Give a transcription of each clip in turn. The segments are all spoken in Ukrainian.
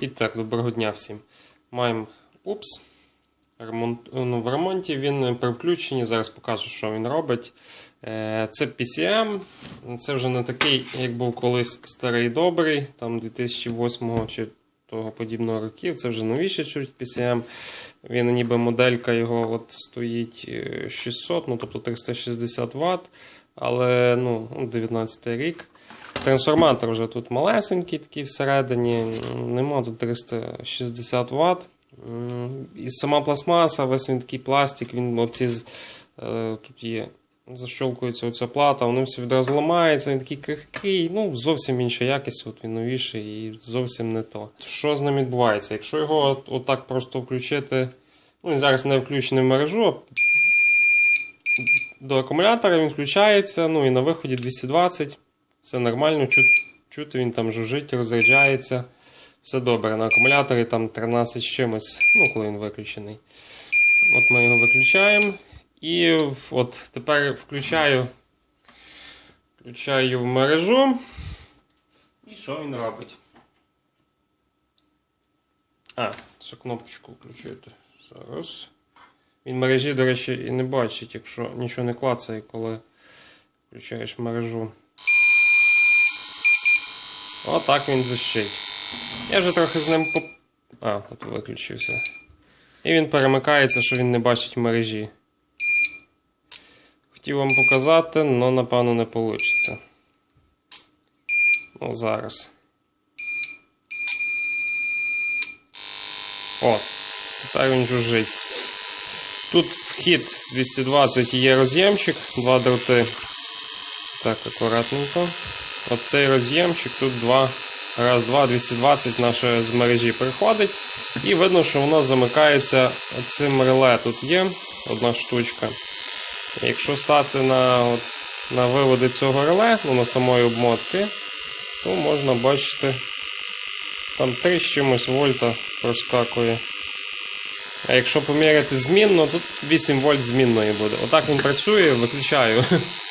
І так, доброго дня всім. Маємо упс. Ремонт, ну, в ремонті він при включенні. Зараз покажу, що він робить. Е, Це PCM. Це вже не такий, як був колись старий добрий, там 2008 чи того подібного років. Це вже новіший чуть PCM. Він ніби моделька його от стоїть е, 600, ну тобто 360 Вт. Але ну, 19 рік. Трансформатор вже тут малесенький, такий всередині. Нема тут 360 Вт. І сама пластмаса, весь він такий пластик, він оці е, тут є. Защолкується оця плата, вони всі відразу ламаються, він такий крихкий, ну зовсім інша якість, от він новіший і зовсім не то. Що з ним відбувається? Якщо його от, отак просто включити, ну він зараз не включений в мережу, до акумулятора він включається, ну і на виході 220, все нормально, чу, чути він там жужить, розряджається. Все добре. На акумуляторі там 13 з чимось, ну коли він виключений. От ми його виключаємо. І от тепер включаю, включаю в мережу. І що він робить? А, ще кнопочку включити. Зараз. Він мережі, до речі, і не бачить, якщо нічого не клацає, коли включаєш мережу. Отак він защить. Я вже трохи з ним поп... А, от виключився. І він перемикається, що він не бачить мережі. Хотів вам показати, але напевно не вийде. Ну, зараз. О, тепер він жужжить. Тут вхід 220 і є роз'ємчик, два дроти. Так, акуратненько. От цей роз'ємчик, тут два. Раз, два, 220 наше з мережі приходить. І видно, що воно замикається цим реле. Тут є одна штучка. Якщо стати на от, на виводи цього реле, ну, на самої обмотки, то можна бачити, там 3 з чимось вольта проскакує. А якщо поміряти змінно, тут 8 вольт змінної буде. Отак він працює, виключаю.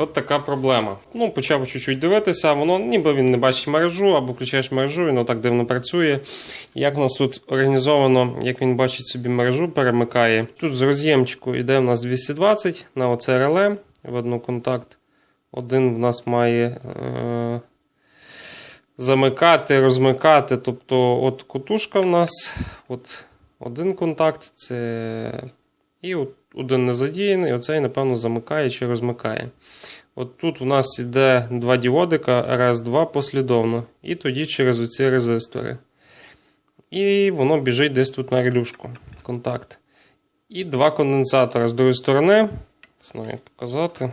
От така проблема. Ну, почав чуть-чуть дивитися, воно ніби він не бачить мережу, або включаєш мережу, він отак дивно працює. Як у нас тут організовано, як він бачить собі мережу, перемикає. Тут з роз'ємчику йде у нас 220 на оце реле в одну контакт. Один в нас має е- замикати, розмикати. Тобто, от котушка в нас, от один контакт, це і от один не задіяний, оцей, напевно, замикає чи розмикає. От тут у нас йде два діодика, раз, два послідовно. І тоді через оці резистори. І воно біжить десь тут на релюшку. Контакт. І два конденсатора з другої сторони. Знову як показати.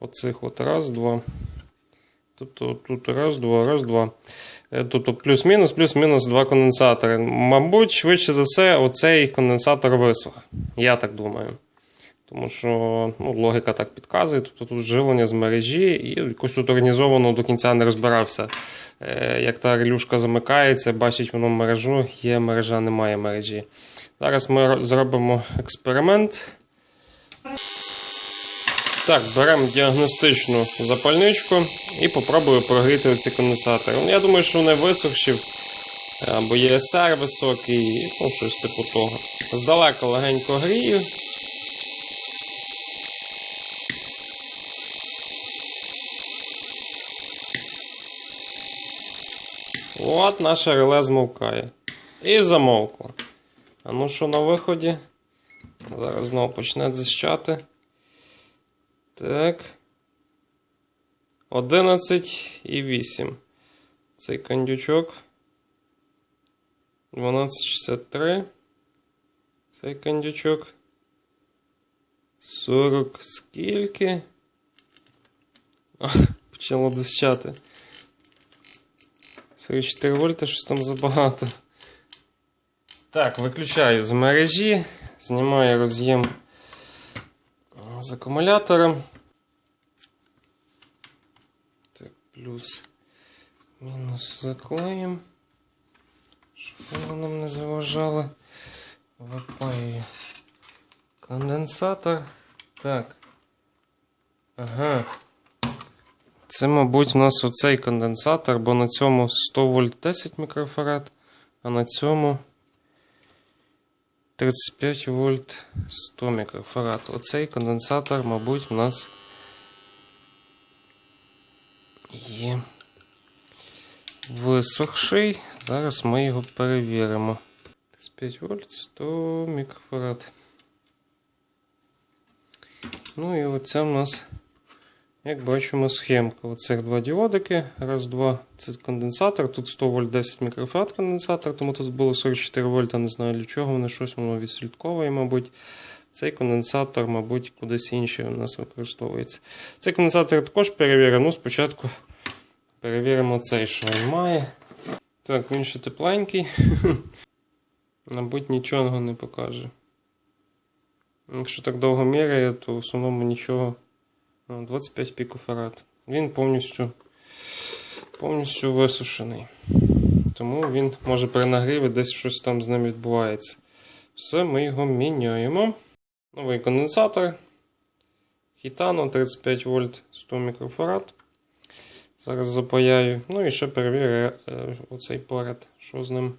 Оцих от раз, два. Тобто тут раз, два, раз, два. Е, Тобто плюс-мінус, плюс-мінус два конденсатори. Мабуть, швидше за все, оцей конденсатор висох. Я так думаю. Тому що ну, логіка так підказує. Тобто тут живлення з мережі, і якось тут організовано до кінця не розбирався. Е, як та релюшка замикається, бачить воно мережу, є мережа, немає мережі. Зараз ми зробимо експеримент. Так, беремо діагностичну запальничку і попробую прогріти оці конденсатори. Ну, Я думаю, що вони висохші, або ЄСР високий, ну щось типу того. Здалека легенько грію. От наше реле змовкає. І замовкло. А ну що на виході? Зараз знову почне зищати. Так. 11 і 8. Цей кондючок. 1263. Цей кондючок. 40 скільки? А, почало дищати. 44 вольта, щось там забагато. Так, виключаю з мережі. Знімаю роз'єм з акумулятором. Так, плюс мінус заклеїмо. Щоб воно нам не заважало. Випаю конденсатор. Так. Ага. Це, мабуть, у нас оцей конденсатор, бо на цьому 100 вольт 10 мікрофарад, а на цьому 35 вольт 100 мікрофарад. Оцей конденсатор, мабуть, у нас є висохший. Зараз ми його перевіримо. 35 вольт 100 мікрофарад. Ну і оця в нас, як бачимо, схемка. Оцих два діодики. Раз, два. Це конденсатор. Тут 100 вольт 10 мікрофарад конденсатор, тому тут було 44 вольта, не знаю для чого воно щось воно відслідковує, мабуть. Цей конденсатор, мабуть, кудись інший у нас використовується. Цей конденсатор також перевіримо. Ну, спочатку перевіримо цей, що він має. Так, він ще тепленький. Мабуть, нічого не покаже. Якщо так довго міряє, то в основному нічого. Ну, 25 пікофарад. Він повністю повністю висушений. Тому він може при нагріві десь щось там з ним відбувається. Все, ми його міняємо. Новий конденсатор. Хітано 35 вольт 100 мікрофарад. Зараз запаяю. Ну і ще перевірю е, оцей поряд, що з ним.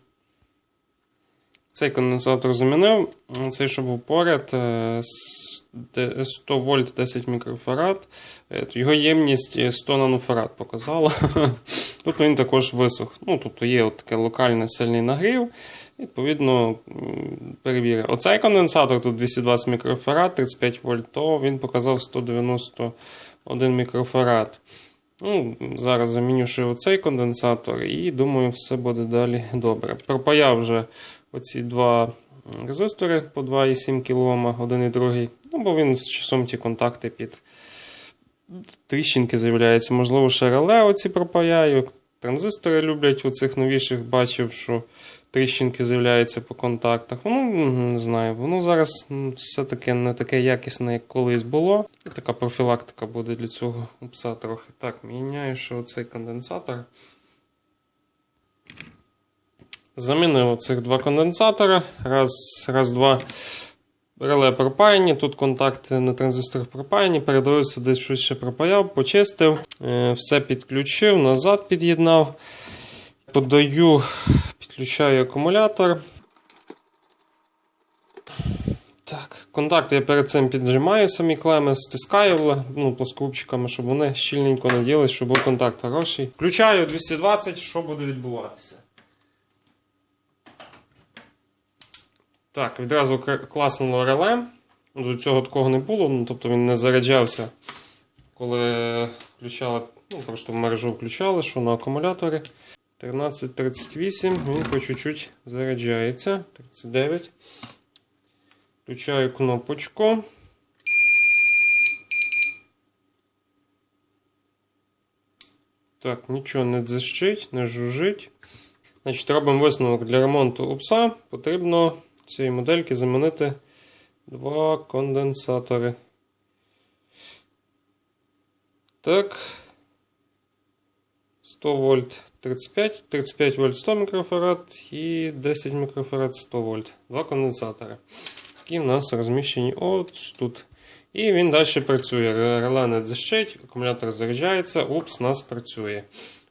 Цей конденсатор замінив. Цей, що був поряд, е, с- де- 100 вольт 10 мікрофарад. Е, Його ємність е, 100 нанофарад показала. Тут він також висох. Ну, тобто є от таке локальний сильний нагрів. Відповідно, м, перевірив. Оцей конденсатор тут 220 мікрофарад, 35 вольт, то він показав 191 мікрофарад. Ну, зараз заміню ще оцей конденсатор і думаю, все буде далі добре. Пропаяв вже оці два резистори по 2,7 кОм, один і другий. Ну, бо він з часом ті контакти під тріщинки з'являються. Можливо, ще реле оці пропаяю. Транзистори люблять у цих новіших бачив, що тріщинки з'являються по контактах. Ну, не знаю, воно зараз все-таки не таке якісне, як колись було. Така профілактика буде для цього у пса трохи. Так, міняю ще оцей конденсатор. Замінив оцих два конденсатори. Раз, раз, два. Реле пропаяні, тут контакти на транзисторах пропаяні, передивився, десь щось ще пропаяв, почистив, е, все підключив, назад під'єднав. Подаю, підключаю акумулятор. Так, контакти я перед цим піджимаю самі клеми, стискаю ну, плоскопчиками, щоб вони щільненько наділись, щоб був контакт хороший. Включаю 220, що буде відбуватися. Так, відразу класнуло реле. До цього такого не було, ну, тобто він не заряджався, коли включали, ну просто в мережу включали, що на акумуляторі. 13.38, він по чуть-чуть заряджається. 39. Включаю кнопочку. Так, нічого не дзищить, не жужжить. Значить, робимо висновок для ремонту упса. Потрібно цієї модельки замінити два конденсатори. Так. 100 вольт 35, 35 вольт 100 мікрофарад і 10 мікрофарад 100 вольт. Два конденсатори. Які в нас розміщені от тут. І він далі працює. Реле не дзищить, акумулятор заряджається, упс, у нас працює.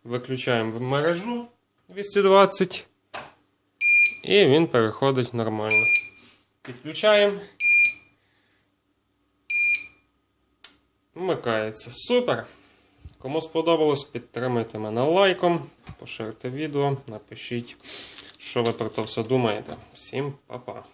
Виключаємо мережу 220. І він переходить нормально. Підключаємо. Вмикається. Супер! Кому сподобалось, підтримайте мене лайком, поширте відео, напишіть, що ви про це все думаєте. Всім па-па!